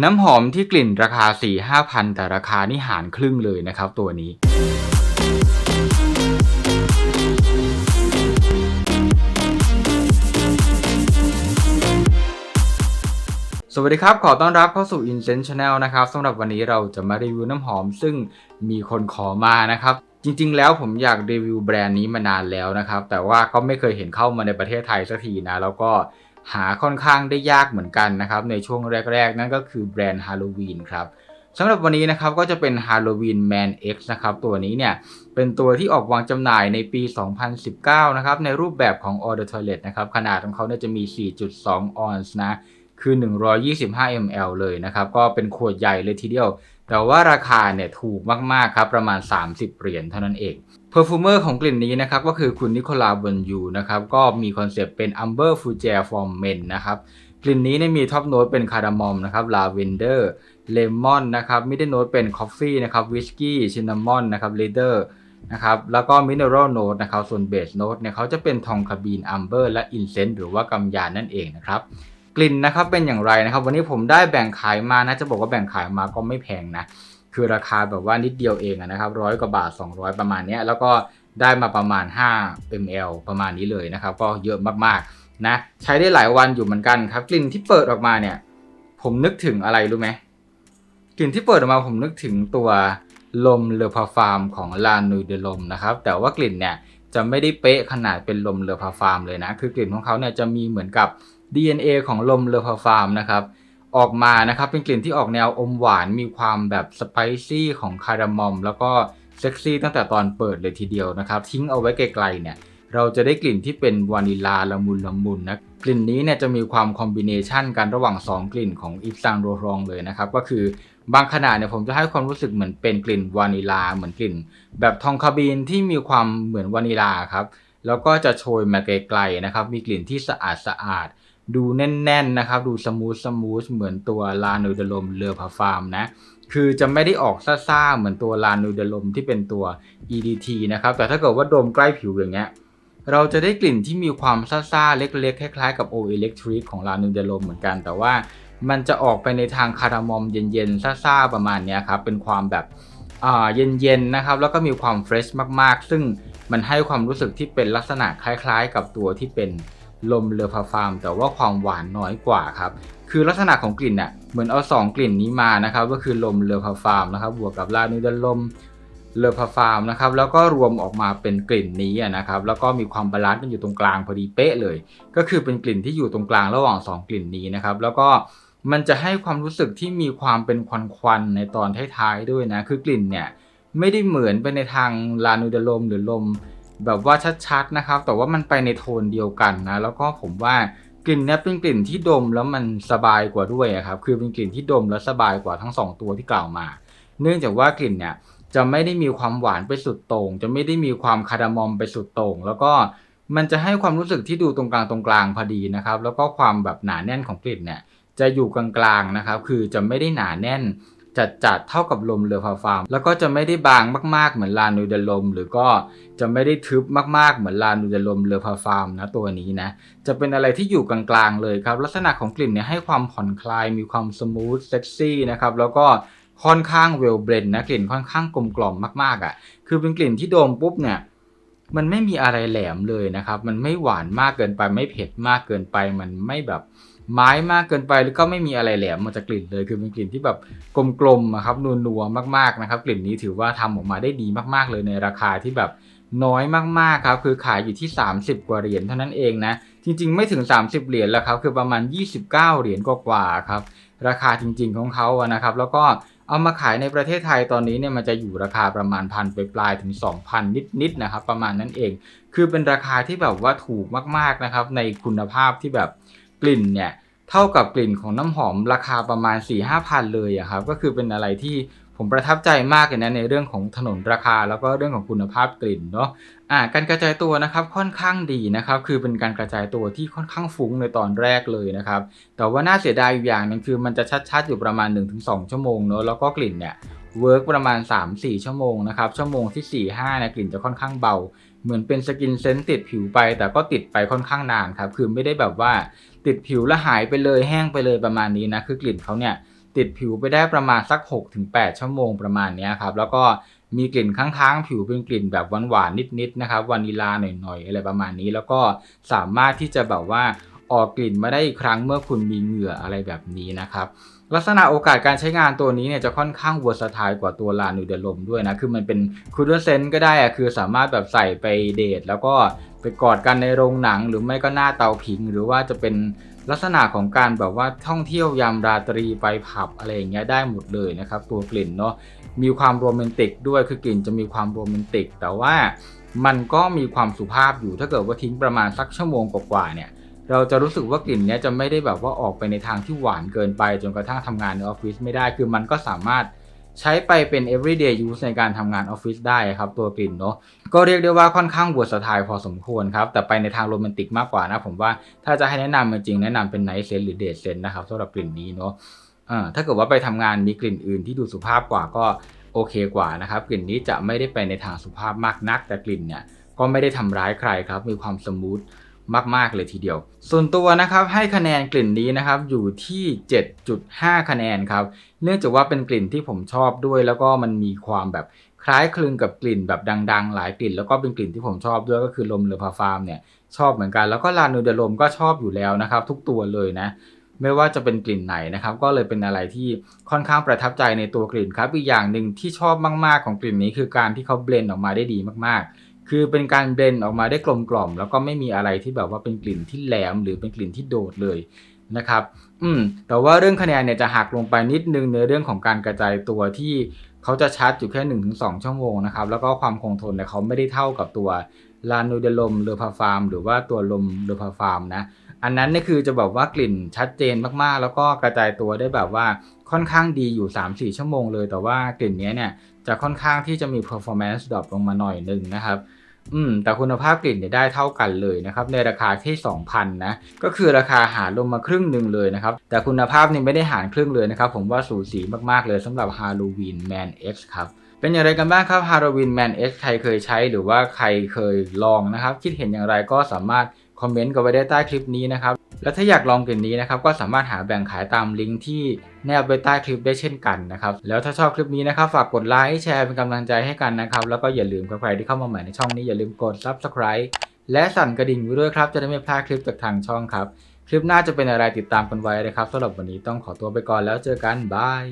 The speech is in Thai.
น้ำหอมที่กลิ่นราคา 4 5 พันแต่ราคานี่หารครึ่งเลยนะครับตัวนี้ สวัสดีครับ ขอต้อนรับเข้าสู่ Incense Channel นะครับสำหรับวันนี้เราจะมารีวิวน้ำหอมซึ่งมีคนขอมานะครับจริงๆ แล้วผมอยากรีวิวแบรนด์นี้มานานแล้วนะครับ แต่ว่าก็ไม่เคยเห็นเข้ามาในประเทศไทยสักทีนะ แล้วก็ หาค่อนข้างได้ยากเหมือนกันนะครับในช่วงแรก ๆ นั่นก็คือแบรนด์ Halloween ครับสำหรับวันนี้นะครับก็จะเป็น Halloween Man X นะครับตัวนี้เนี่ยเป็นตัวที่ออกวางจำหน่ายในปี 2019 นะครับในรูปแบบของ All the Toilet นะครับขนาดของเขาเนี่ยจะมี 4.2 ออนซ์นะคือ 125 ml เลยนะครับก็เป็นขวดใหญ่เลยทีเดียว แต่ว่าราคาเนี่ยถูกมากๆครับประมาณ 30 เหรียญเท่านั้นเอง เพอร์ฟูเมอร์ของกลิ่นนี้นะครับก็คือคุณนิโคลาบอนยูนะครับก็มีคอนเซปต์เป็น Amber f u g e r for Men นะครับกลิ่นนี้เนี่ยมีท็อปโน้ตเป็นคาร์ดามอมนะครับลาเวนเดอร์เลมอนนะครับมิดเดิลโน้ตเป็นคอฟฟี่นะครับวิสกี้ชินนามอนนะครับเลเดอร์นะครับแล้วก็มินเนอรัลโน้ตนะครับส่วนเบสโน้ตเนี่ยเขาจะเป็นทองคาบีนอัมเบอร์และอินเซนต์หรือว่ากำยานนั่นเองนะครับกลิ่นนะครับเป็นอย่างไรนะครับ วันนี้ผมได้แบ่งขายมานะจะบอกว่าแบ่งขายมาก็ไม่แพงนะ คือราคาแบบว่านิดเดียวเองนะครับร้อยกว่าบาท 200 ประมาณนี้แล้วก็ได้มาประมาณ 5 ml ประมาณนี้เลยนะครับ ก็เยอะมากๆนะใช้ได้หลายวันอยู่เหมือนกันครับ กลิ่นที่เปิดออกมาเนี่ย ผมนึกถึงอะไรรู้ไหมกลิ่นที่เปิดออกมาผมนึกถึงตัวลมเลอพาฟาร์มของลานูเดลมนะครับ แต่ว่ากลิ่นเนี่ยจะไม่ได้เป๊ะขนาดเป็นลมเลอพาฟาร์มเลยนะ คือกลิ่นของเขาเนี่ยจะมีเหมือนกับ DNA ของลมเลอพาฟาร์มนะครับ ออกมานะครับ เป็นกลิ่นที่ออกแนวอมหวานมีความแบบสไปซี่ของคาร์ดามอม แล้วก็เซ็กซี่ตั้งแต่ตอนเปิดเลยทีเดียวนะครับ ทิ้งเอาไว้ไกลๆเนี่ยเราจะได้กลิ่นที่เป็นวานิลาละมุนละมุนนะกลิ่นนี้เนี่ยจะมีความคอมบิเนชันกันระหว่าง 2 กลิ่นของอิฟซังโรรองเลยนะครับ ก็คือบางขนาดเนี่ยผมจะให้ความรู้สึกเหมือนเป็นกลิ่นวานิลาเหมือนกลิ่น แบบทองคาบีนที่มีความเหมือนวานิลาครับแล้วก็จะโชยมาไกลๆนะครับมีกลิ่นที่สะอาดสะอาด ดูแน่นๆนะครับ ดูสมูทสมูทเหมือนตัวลานูเดลมเลอพาฟาร์มนะคือจะไม่ได้ออกซ่าๆเหมือนตัวลานูเดลมที่เป็นตัว EDT นะครับแต่ถ้าเกิดว่าดมใกล้ผิวอย่างเงี้ยเราจะได้กลิ่นที่มีความซ่าๆเล็กๆ คล้ายๆกับ O Electric ของลานูเดลมเหมือนกัน แต่ว่ามันจะออกไปในทางคาราเมเย็นๆซ่าๆประมาณนี้ครับเป็นความแบบเย็นๆนะครับแล้วก็มีความเฟรชมากๆ ซึ่งมันให้ความรู้สึกที่เป็นลักษณะคล้ายๆ กับตัวที่เป็น ลมเลอพาฟาร์ม แต่ว่าความหวานน้อยกว่าครับคือลักษณะของกลิ่นเนี่ยเหมือนเอา 2 กลิ่นนี้มานะครับก็คือลมเลอพาฟาร์มนะครับบวกกับลานูดลมเลอพาฟาร์มนะครับแล้วก็รวมออกมาเป็นกลิ่นนี้นะครับแล้วก็มีความบาลานซ์กันอยู่ตรงกลางพอดีเป๊ะเลย ก็คือเป็นกลิ่นที่อยู่ตรงกลางระหว่าง 2 กลิ่นนี้นะครับแล้วก็มันจะให้ความรู้สึกที่มีความเป็นควันๆในตอนท้ายๆด้วยนะคือกลิ่นเนี่ยไม่ได้เหมือนไปในทางลานูดลมหรือลม แบบว่าชัดๆนะครับ แต่ว่ามันไปในโทนเดียวกันนะ แล้วก็ผมว่ากลิ่นเนี้ยเป็นกลิ่นที่ดมแล้วมันสบายกว่าด้วยครับ คือเป็นกลิ่นที่ดมแล้วสบายกว่าทั้ง 2 ตัวที่กล่าวมา เนื่องจากว่ากลิ่นเนี่ยจะไม่ได้มีความหวานไปสุดโต่ง จะไม่ได้มีความคาร์ดามอมไปสุดโต่ง แล้วก็มันจะให้ความรู้สึกที่ดูตรงกลางตรงกลางพอดีนะครับ แล้วก็ความแบบหนาแน่นของกลิ่นเนี่ยจะอยู่กลางๆนะครับ คือจะไม่ได้หนาแน่น จัดๆเท่ากับลมเรือพาฟาร์มแล้วก็จะไม่ได้บางมากๆเหมือนลานูเดลม หรือก็จะไม่ได้ทึบมากๆเหมือนลานูเดลมเรือพาฟาร์มนะตัวนี้นะจะเป็นอะไรที่อยู่กลางๆเลยครับ ลักษณะของกลิ่นเนี่ยให้ความผ่อนคลายมีความสมูทเซ็กซี่นะครับแล้วก็ค่อนข้างเวลเบรนนะกลิ่นค่อนข้างกลมกล่อมมากๆอะ่ะคือเป็นกลิ่นที่โดมปุ๊บเนี่ยมันไม่มีอะไรแหลมเลยนะครับ มันไม่หวานมากเกินไป ไม่เผ็ดมากเกินไป มันไม่แบบ ไม้มากเกินไปแล้วก็ไม่มีอะไรแหลมมาจากกลิ่นเลยคือเป็นกลิ่นที่แบบกลมๆอะครับนัวๆมากๆนะครับ กลิ่นนี้ถือว่าทำออกมาได้ดีมากๆเลยในราคาที่แบบน้อยมากๆครับคือขายอยู่ที่ 30 กว่าเหรียญเท่านั้นเองนะจริงๆ ไม่ถึง 30 เหรียญแล้วครับคือประมาณ 29 เหรียญกว่าๆครับราคาจริงๆของเขาอะนะครับ แล้วก็เอามาขายในประเทศไทยตอนนี้เนี่ยมันจะอยู่ราคาประมาณพันไปปลายๆถึง 2,000 นิดๆนะครับประมาณนั้นเอง คือเป็นราคาที่แบบว่าถูกมากๆนะครับในคุณภาพที่แบบ กลิ่นเนี่ยเท่ากับกลิ่นของน้ำหอมราคาประมาณ4 5พันเลยอะครับก็คือเป็นอะไรที่ผมประทับใจมากเลยนะในเรื่องของถนนราคาแล้วก็เรื่องของคุณภาพกลิ่นเนาะอ่าการกระจายตัวนะครับค่อนข้างดีนะครับคือเป็นการกระจายตัวที่ค่อนข้างฟุ้งในตอนแรกเลยนะครับแต่ว่าน่าเสียดายอยู่อย่างหนึงคือมันจะชัดๆอยู่ประมาณ 1-2 ชั่วโมงเนาะแล้วก็กลิ่นเนี่ย เวิร์กประมาณ 3-4 ชั่วโมงนะครับ ชั่วโมงที่ 4-5เนี่ยกลิ่นจะค่อนข้างเบา เหมือนเป็นสกินเซนต์ติดผิวไป แต่ก็ติดไปค่อนข้างนานครับ คือไม่ได้แบบว่าติดผิวแล้วหายไปเลยแห้งไปเลยประมาณนี้นะ คือกลิ่นเขาเนี่ยติดผิวไปได้ประมาณสัก 6-8 ชั่วโมงประมาณนี้ครับ แล้วก็มีกลิ่นค้างๆ ผิวเป็นกลิ่นแบบหวานๆนิดๆนะครับวานิลาหน่อยๆอะไรประมาณนี้ แล้วก็สามารถที่จะแบบว่า ออกกลิ่นมาได้อีกครั้งเมื่อคุณมีเหงื่ออะไรแบบนี้นะครับ ลักษณะโอกาสการใช้งานตัวนี้เนี่ยจะค่อนข้างวัวส t ายกว่าตัวลานูเดลมด้วยนะ คือมันเป็นคูลเซนก็ได้อะคือสามารถแบบใส่ไปเดทแล้วก็ไปกอดกันในโรงหนัง หรือไม่ก็หน้าเตาผิง หรือว่าจะเป็นลักษณะของการแบบว่าท่องเที่ยวยามราตรีไปผับอะไรอย่างเงี้ยได้หมดเลยนะครับ ตัวกลิ่นเนาะมีความโรแมนติกด้วยคือกลิ่นจะมีความโรแมนติก แต่ว่ามันก็มีความสุภาพอยู่ถ้าเกิดว่าทิ้งประมาณสักชั่วโมงกว่าๆเนี่ย เราจะรู้สึกว่ากลิ่นเนี้ยจะไม่ได้แบบว่าออกไปในทางที่หวานเกินไปจนกระทั่งทำงานในออฟฟิศไม่ได้คือมันก็สามารถใช้ไปเป็น everyday use ในการทำงานออฟฟิศได้ครับตัวกลิ่นเนาะก็เรียกได้ว่าค่อนข้างวัวสไตล์พอสมควรครับ แต่ไปในทางโรแมนติกมากกว่านะ ผมว่าถ้าจะให้แนะนำจริงแนะนำเป็นไนท์เซนหรือเดทเซนนะครับสำหรับกลิ่นนี้เนาะถ้าเกิดว่าไปทำงานมีกลิ่นอื่นที่ดูสุภาพกว่าก็โอเคกว่านะครับ กลิ่นนี้จะไม่ได้ไปในทางสุภาพมากนัก แต่กลิ่นเนี่ยก็ไม่ได้ทำร้ายใครครับมีความสมูท มาก ๆ เลยทีเดียว ส่วนตัวนะครับให้คะแนนกลิ่นนี้นะครับอยู่ที่ 7.5 คะแนนครับ เนื่องจากว่าเป็นกลิ่นที่ผมชอบด้วย แล้วก็มันมีความแบบคล้ายคลึงกับกลิ่นแบบดัง ๆ หลายกลิ่น แล้วก็เป็นกลิ่นที่ผมชอบด้วยก็คือลมเลอพาฟาร์มเนี่ยชอบเหมือนกันแล้วก็ลานูเดลมก็ชอบอยู่แล้วนะครับทุกตัวเลยนะไม่ว่าจะเป็นกลิ่นไหนนะครับก็เลยเป็นอะไรที่ค่อนข้างประทับใจในตัวกลิ่นครับอีกอย่างหนึ่งที่ชอบมาก ๆ ของกลิ่นนี้คือการที่เขาเบลนด์ออกมาได้ดีมากๆ คือเป็นการเบลนออกมาได้กลมกล่อม แล้วก็ไม่มีอะไรที่แบบว่าเป็นกลิ่นที่แหลมหรือเป็นกลิ่นที่โดดเลยนะครับ อืม แต่ว่าเรื่องคะแนนเนี่ยจะหักลงไปนิดนึงในเรื่องของการกระจายตัวที่เขาจะชาร์จอยู่แค่ 1-2 ชั่วโมงนะครับ แล้วก็ความคงทนเนี่ยเขาไม่ได้เท่ากับตัวลานูเดลมเลอพาฟาร์มหรือว่าตัวลมเลอพาฟาร์มนะ อันนั้นนี่คือจะแบบว่ากลิ่นชัดเจนมากๆ แล้วก็กระจายตัวได้แบบว่า ค่อนข้างดีอยู่ 3-4 ชั่วโมงเลย แต่ว่ากลิ่นนี้เนี่ยจะค่อนข้างที่จะมี performance drop ลงมาหน่อยหนึ่งนะครับอืมแต่คุณภาพกลิ่นเนี่ยได้เท่ากันเลยนะครับในราคาที่2,000นะก็คือราคาหารลงมาครึ่งหนึ่งเลยนะครับแต่คุณภาพนี่ไม่ได้หารครึ่งเลยนะครับผมว่าสูสีมากๆเลยสำหรับ Halloween Man X ครับเป็นอย่างไรกันบ้างครับ Halloween Man X ใครเคยใช้หรือว่าใครเคยลองนะครับ คิดเห็นอย่างไรก็สามารถ คอมเมนต์กันไว้ได้ใต้คลิปนี้นะครับ แล้วถ้าอยากลองกลิ่นนี้นะครับก็สามารถหาแบ่งขายตามลิงก์ที่แนบไว้ใต้คลิปได้เช่นกันนะครับ แล้วถ้าชอบคลิปนี้นะครับฝากกดไลค์แชร์เป็นกำลังใจให้กันนะครับ แล้วก็อย่าลืมใครที่เข้ามาใหม่ในช่องนี้อย่าลืมกด subscribe และสั่นกระดิ่งไว้ด้วยครับ จะได้ไม่พลาดคลิปจากทางช่องครับ คลิปหน้าจะเป็นอะไรติดตามกันไว้นะครับสำหรับวันนี้ต้องขอตัวไปก่อนแล้วเจอกันบาย